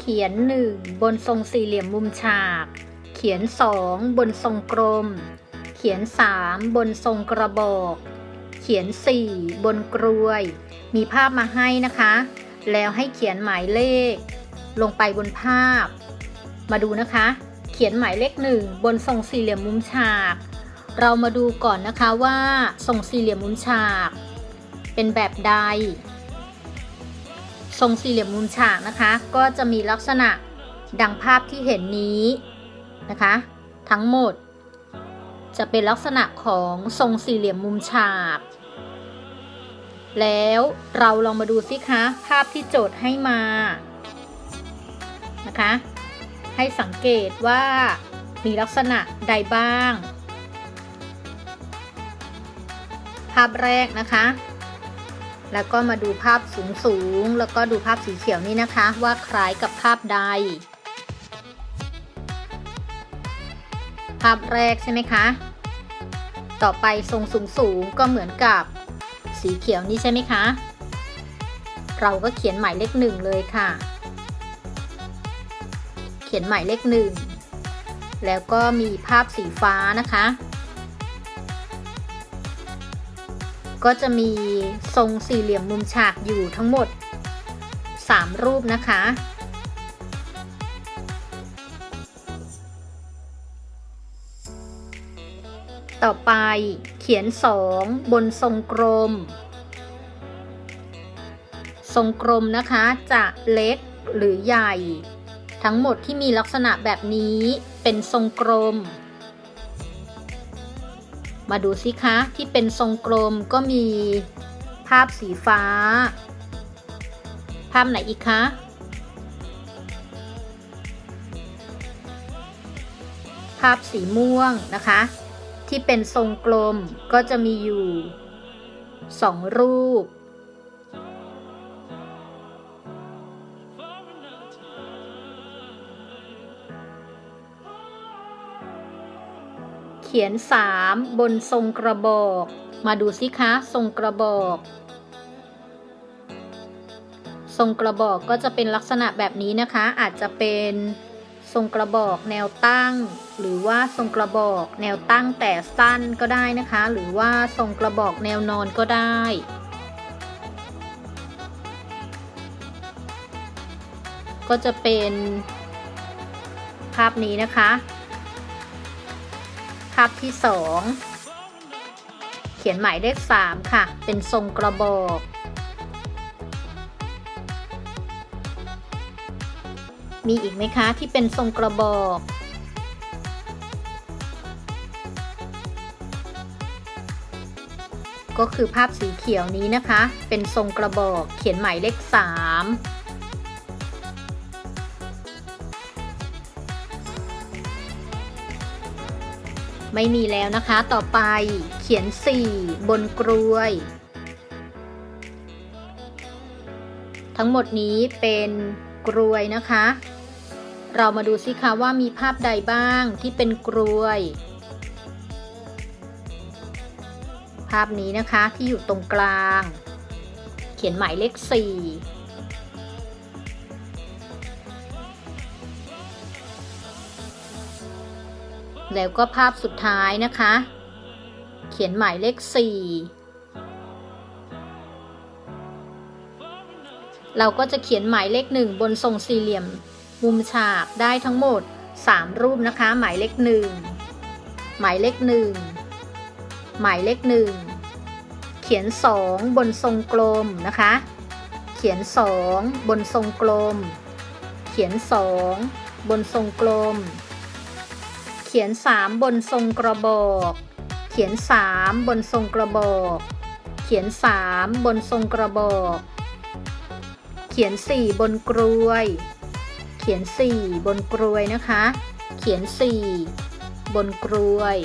เขียนหนึ่งบนทรงสี่เหลี่ยมมุมฉาก เขียนสองบนทรงกลม เขียนสามบนทรงกระบอก เขียนสี่บนกรวย มีภาพมาให้นะคะ แล้วให้เขียนหมายเลข ลงไปบนภาพ มาดูนะคะ เขียนหมายเลขหนึ่งบนทรงสี่เหลี่ยมมุมฉาก เรามาดูก่อนนะคะว่าทรงสี่เหลี่ยมมุมฉาก เป็นแบบใด ทรงสี่เหลี่ยมมุมฉากนะคะ ก็จะมีลักษณะดังภาพที่เห็นนี้นะคะ ทั้งหมด จะเป็นลักษณะของทรงสี่เหลี่ยมมุมฉาก แล้วเราลองมาดูสิคะ ภาพที่โจทย์ให้มานะคะ ให้สังเกตว่ามีลักษณะใดบ้าง ภาพแรกนะคะ แล้วก็มาดูภาพสูงสูงแล้วก็ดูภาพสีเขียวนี่นะคะ ว่าคล้ายกับภาพใด ภาพแรกใช่ไหมคะ ต่อไปทรงสูงสูงก็เหมือนกับสีเขียวนี่ใช่ไหมคะ เราก็เขียนหมายเลขหนึ่งเลยค่ะ เขียนหมายเลขหนึ่งแล้วก็มีภาพสีฟ้านะคะ ก็จะมีทรงสี่เหลี่ยมมุมฉากอยู่ทั้งหมด 3 รูปนะคะ ต่อไปเขียน 2 บนทรงกลม ทรงกลมนะคะจะเล็กหรือใหญ่ ทั้งหมดที่มีลักษณะแบบนี้เป็นทรงกลม มาดูสิคะที่เป็นทรงกลมก็มีภาพสีฟ้า ภาพไหนอีกคะภาพสีม่วงนะคะ ที่เป็นทรงกลมก็จะมีอยู่สองรูป ขียน 3 บนทรงกระบอก มาดูสิคะ ทรงกระบอก ทรงกระบอกก็จะเป็นลักษณะแบบนี้นะคะ อาจจะเป็นทรงกระบอกแนวตั้ง หรือว่าทรงกระบอกแนวตั้งแต่สั้นก็ได้นะคะ หรือว่าทรงกระบอกแนวนอนก็ได้ก็จะเป็นภาพนี้นะคะ ภาพที่2เขียนหมายเลข3ค่ะ เป็นทรงกระบอก มีอีกไหมคะที่เป็นทรงกระบอกก็คือภาพสีเขียวนี้นะคะ เป็นทรงกระบอก เขียนหมายเลข 3 ไม่มีแล้วนะคะ ต่อไปเขียน 4 บนกรวย ทั้งหมดนี้เป็นกรวยนะคะ เรามาดูสิคะว่ามีภาพใดบ้างที่เป็นกรวย ภาพนี้นะคะที่อยู่ตรงกลาง เขียนหมายเลข 4 แล้วก็ภาพสุดท้ายนะคะ เขียนหมายเลข 4 เราก็จะเขียนหมายเลขหนึ่งบนทรงสี่เหลี่ยม มุมฉากได้ทั้งหมด 3 รูปนะคะ หมายเลขหนึ่งหมายเลขหนึ่งหมายเลขหนึ่งเขียน 2 บนทรงกลมนะคะ เขียน 2 บนทรงกลม เขียน 2 บนทรงกลม ขียน 3 บนทรงกระบอก เขียน 3 บนทรงกระบอก เขียน 3 บนทรงกระบอก เขียน 4 บนกรวย เขียน 4 บนกรวยนะคะ เขียน 4 บนกรวย